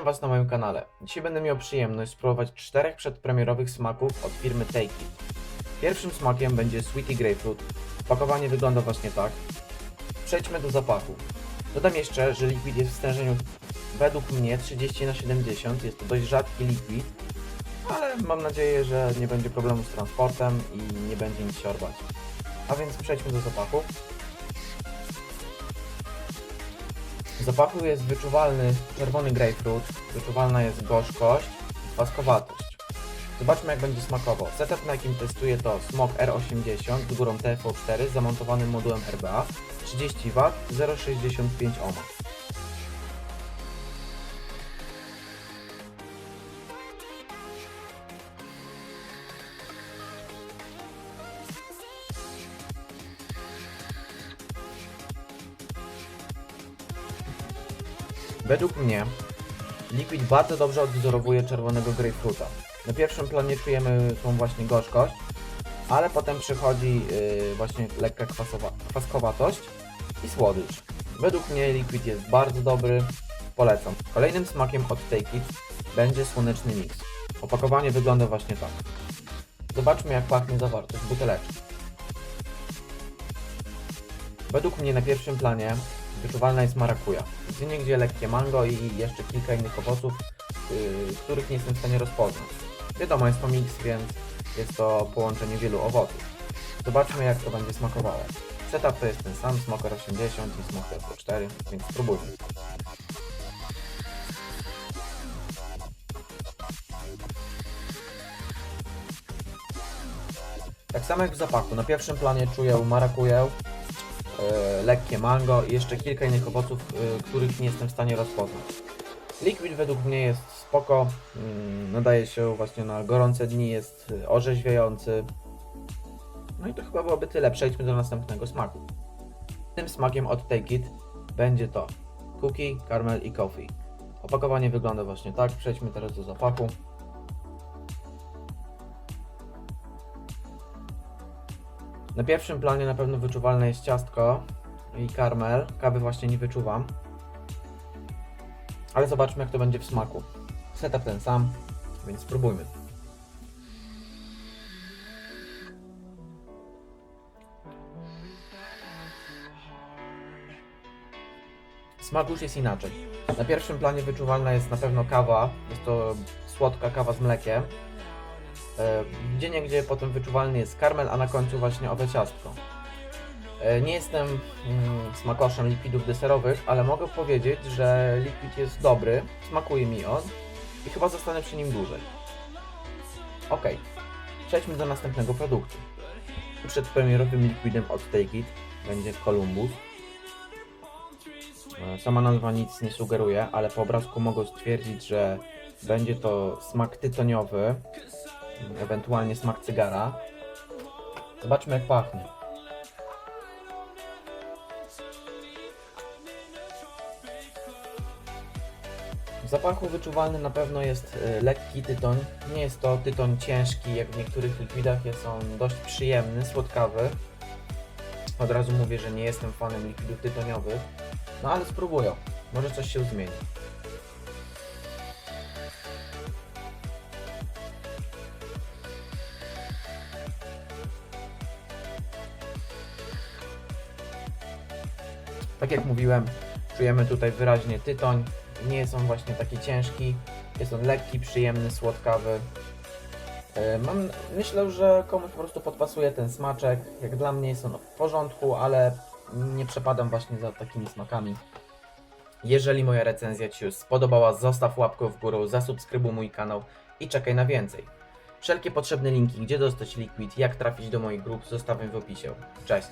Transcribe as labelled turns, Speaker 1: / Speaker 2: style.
Speaker 1: Witam Was na moim kanale. Dzisiaj będę miał przyjemność spróbować czterech przedpremierowych smaków od firmy Take It. Pierwszym smakiem będzie Sweetie Grapefruit. Opakowanie wygląda właśnie tak. Przejdźmy do zapachu. Dodam jeszcze, że liquid jest w stężeniu według mnie 30 na 70 Jest to dość rzadki liquid, ale mam nadzieję, że nie będzie problemu z transportem i nie będzie nic siorbać. A więc przejdźmy do zapachu. Zapachu jest wyczuwalny czerwony grapefruit, wyczuwalna jest gorzkość i kwaskowatość. Zobaczmy jak będzie smakował. Setup na jakim testuję to Smok R80 z górą TFO4 z zamontowanym modułem RBA 30 W 0,65 ohma. Według mnie liquid bardzo dobrze odwzorowuje czerwonego grapefruita. Na pierwszym planie czujemy tą właśnie gorzkość, ale potem przychodzi yy, właśnie lekka kwasowa, kwaskowatość i słodycz. Według mnie liquid jest bardzo dobry, polecam. Kolejnym smakiem od Take It będzie słoneczny mix. Opakowanie wygląda właśnie tak. Zobaczmy jak pachnie zawartość buteleczki. Według mnie na pierwszym planie wyczuwalna jest marakuja. Gdzie niegdzie lekkie mango i jeszcze kilka innych owoców, yy, których nie jestem w stanie rozpoznać. Wiadomo, jest to miks, więc jest to połączenie wielu owoców. Zobaczmy jak to będzie smakowało. Setup to jest ten sam, Smoker 80 i Smoker 4, więc spróbujmy. Tak samo jak w zapachu, na pierwszym planie czuję marakuję, lekkie mango i jeszcze kilka innych owoców, e, których nie jestem w stanie rozpoznać. Liquid według mnie jest spoko, mm, nadaje się właśnie na gorące dni, jest e, orzeźwiający. No i to chyba byłoby tyle, przejdźmy do następnego smaku. Tym smakiem od Take It będzie to cookie, caramel i coffee. Opakowanie wygląda właśnie tak, przejdźmy teraz do zapachu. Na pierwszym planie na pewno wyczuwalne jest ciastko i karmel. Kawy właśnie nie wyczuwam. Ale zobaczmy jak to będzie w smaku. Setup ten sam, więc spróbujmy. Smak już jest inaczej. Na pierwszym planie wyczuwalna jest na pewno kawa. Jest to słodka kawa z mlekiem. E, Gdzie niegdzie potem wyczuwalny jest karmel, a na końcu właśnie owe ciastko. E, Nie jestem mm, smakoszem likwidów deserowych, ale mogę powiedzieć, że likwid jest dobry, smakuje mi on i chyba zostanę przy nim dłużej. Ok, przejdźmy do następnego produktu. Przed premierowym likwidem od Take It będzie Columbus. E, Sama nazwa nic nie sugeruje, ale po obrazku mogę stwierdzić, że będzie to smak tytoniowy, ewentualnie smak cygara. Zobaczmy jak pachnie. W zapachu wyczuwalny na pewno jest y, lekki tytoń. Nie jest to tytoń ciężki, jak w niektórych likwidach jest on dość przyjemny, słodkawy. Od razu mówię, że nie jestem fanem likwidów tytoniowych, no ale spróbuję. Może coś się zmieni. Tak jak mówiłem, czujemy tutaj wyraźnie tytoń. Nie jest on właśnie taki ciężki. Jest on lekki, przyjemny, słodkawy. E, Mam, myślę, że komuś po prostu podpasuje ten smaczek. Jak dla mnie jest on w porządku, ale nie przepadam właśnie za takimi smakami. Jeżeli moja recenzja Ci się spodobała, zostaw łapkę w górę, zasubskrybuj mój kanał i czekaj na więcej. Wszelkie potrzebne linki, gdzie dostać liquid, jak trafić do moich grup, zostawiam w opisie. Cześć!